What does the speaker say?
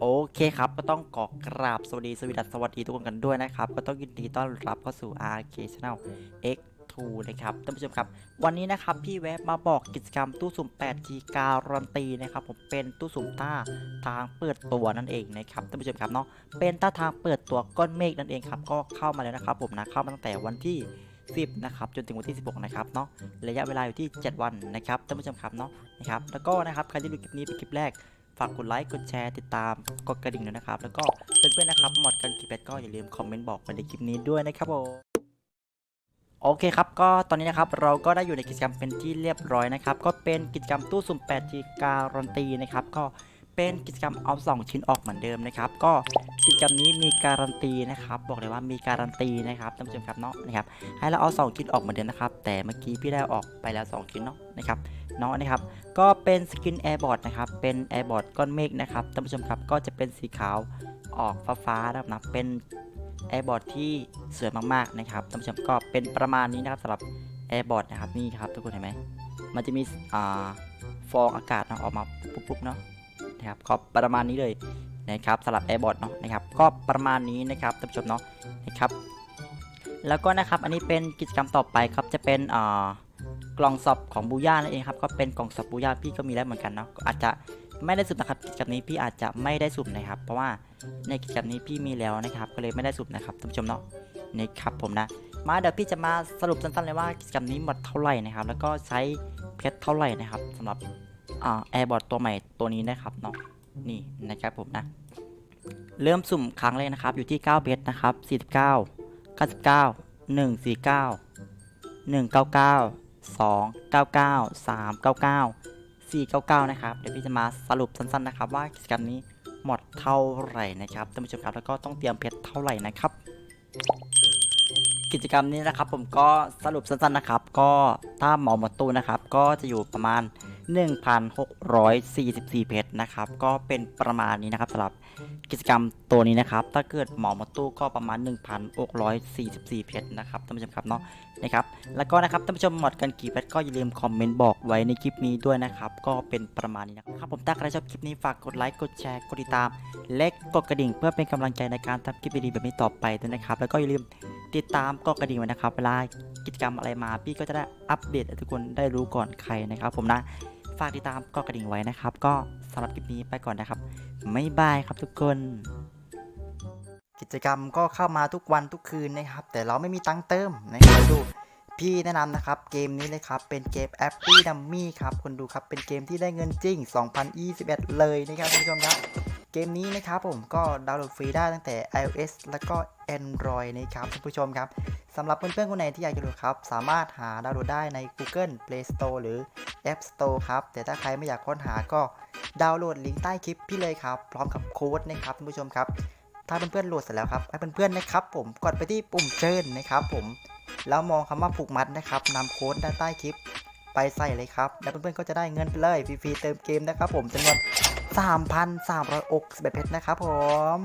โอเคครับ ก็ต้องขอกราบสวัสดีสวัสดีสวัสดีทุกคนกันด้วยนะครับ ก็ต้องยินดีต้อนรับเข้าสู่ RK Channel X2 นะครับท่านผู้ชมครับ วันนี้นะครับพี่แวะมาบอกกิจกรรมตู้สุ่ม 8G การันตีนะครับผมเป็นตู้สุ่มต้าทางเปิดตัวนั่นเองนะครับท่านผู้ชมครับเนาะเป็นต้าทางเปิดตัวก้อนเมฆนั่นเองครับก็เข้ามาแล้วนะครับผมนะเข้ามาตั้งแต่วันที่10นะครับจนถึงวันที่ 16 นะครับเนาะระยะเวลาอยู่ที่ 7 วันนะครับท่านผู้ชมครับเนาะนะครับแล้วก็นะครับใครที่ดูคลิปนี้เป็นคลิปแรก ฝากกดไลค์กดแชร์ติดตามกดกระดิ่งด้วยนะครับ แล้วก็เพื่อนๆนะครับหมดกันกี่แปดก็อย่าลืมคอมเมนต์บอกไปในคลิปนี้ด้วยนะครับผมโอเคครับก็ตอนนี้นะครับเราก็ได้อยู่ในกิจกรรมเป็นที่เรียบร้อยนะครับ ก็เป็นกิจกรรมตู้สุ่ม 8G การันตีนะครับก็ เป็นกิจกรรมเอา2ชิ้นออกเหมือนเดิมนะครับ ก็กิจกรรมนี้มีการันตีนะครับ บอกเลยว่ามีการันตีนะครับท่านผู้ชมครับเนาะนะครับ ให้เราเอา2ชิ้นออกเหมือนเดิมนะครับ แต่เมื่อกี้พี่ได้ออกไปแล้ว 2 ชิ้นเนาะนะครับเนาะนะครับ ก็เป็นสกินแอร์บอร์ดนะครับ เป็นแอร์บอร์ดก้อนเมฆนะครับท่านผู้ชมครับ ก็จะเป็นสีขาวออกฟ้าๆนะครับนะเป็นแอร์บอร์ดที่สวยมากๆนะครับท่านผู้ชมก็เป็นประมาณนี้นะครับสำหรับแอร์บอร์ดนะครับนี่ครับทุกคนเห็นไหมมันจะมีอ่าฟองอากาศนะออกมาปุ๊บๆเนาะ นะครับก็ประมาณนี้เลยนะครับสำหรับแอร์บอร์ดเนาะนะครับก็ประมาณนี้นะครับท่านผู้ชมเนาะนะครับแล้วก็นะครับอันนี้เป็นกิจกรรมต่อไปครับจะเป็นอ่ากล่องสอบของบูย่านั่นเองครับก็เป็นกล่องสอบบูย่าพี่ก็มีแล้วเหมือนกันเนาะอาจจะไม่ได้สุ่มนะครับกิจกรรมนี้พี่อาจจะไม่ได้สุ่มนะครับ เพราะว่าในกิจกรรมนี้พี่มีแล้วนะครับ ก็เลยไม่ได้สุ่มนะครับท่านผู้ชมเนาะนี่ครับผมนะมาเดี๋ยวพี่จะมาสรุปสั้นๆเลยว่ากิจกรรมนี้หมดเท่าไหร่นะครับ แล้วก็ใช้เพชรเท่าไหร่นะครับสำหรับ แอร์บอร์ดตัวใหม่ตัวนี้นะครับเนาะนี่นะครับผมนะ เริ่มสุ่มครั้งแรกนะครับ อยู่ที่ 9เพชรนะครับ 49 99 149 199 299 399 499 นะครับ เดี๋ยวพี่จะมาสรุปสั้นๆนะครับว่ากิจกรรมนี้หมดเท่าไหร่นะครับท่านผู้ชมครับแล้วก็ต้องเตรียมเพชรเท่าไหร่นะครับ กิจกรรมนี้นะครับผมก็สรุปสั้นๆนะครับ ก็ถ้าเหมาหมดตู้นะครับ ก็จะอยู่ประมาณ 1,644 เพชรนะครับ ก็เป็นประมาณนี้นะครับสำหรับกิจกรรมตัวนี้นะครับ ถ้าเกิดเหมาหมดตู้ก็ประมาณ 1,644 เพชรนะครับท่านผู้ชมครับเนาะนะครับ แล้วก็นะครับท่านผู้ชมหมดกันกี่เพชรก็อย่าลืมคอมเมนต์บอกไว้ในคลิปนี้ด้วยนะครับ ก็เป็นประมาณนี้นะครับผมถ้าใครชอบคลิปนี้ฝากกดไลค์กดแชร์กดติดตาม และกดกระดิ่งเพื่อเป็นกำลังใจในการทำคลิปดีๆแบบนี้ต่อไปด้วยนะครับ แล้วก็อย่าลืม ติดตามกดกระดิ่งไว้นะครับ เวลากิจกรรมอะไรมาพี่ก็จะได้อัปเดตทุกคนได้รู้ก่อนใครนะครับ ผมนะฝากติดตามกดกระดิ่งไว้นะครับ ก็สำหรับคลิปนี้ไปก่อนนะครับไม่บายครับทุกคน กิจกรรมก็เข้ามาทุกวันทุกคืนนะครับ แต่เราไม่มีตังค์เติมนะครับดูพี่แนะนำนะครับเกมนี้เลยครับ เป็นเกมแอปปี้ดัมมี่ครับคนดูครับเป็นเกมที่ได้เงินจริง 2021 เลยนะครับคุณผู้ชมครับ เกมนี้นะครับผมก็ดาวน์โหลดฟรีได้ตั้งแต่ iOS แล้วก็ Android นะครับคุณผู้ชมครับสำหรับเพื่อนๆคนไหนที่อยากจะโหลดครับ สามารถหาดาวน์โหลดได้ใน Google Play Store หรือ App Store ครับ แต่ถ้าใครไม่อยากค้นหาก็ดาวน์โหลดลิงก์ใต้คลิปพี่เลยครับ พร้อมกับโค้ดนะครับคุณผู้ชมครับ ถ้าเพื่อนๆโหลดเสร็จแล้วครับให้เพื่อนๆนะครับ ผมกดไปที่ปุ่มเชิญนะครับ ผมแล้วมองคำว่าผูกมัดนะครับนำโค้ดด้านใต้คลิป ไปใส่เลยครับ แล้วเพื่อนๆก็จะได้เงินไปเลยฟรีๆเติมเกมนะครับผมจำนวน3,361เพชรนะครับผม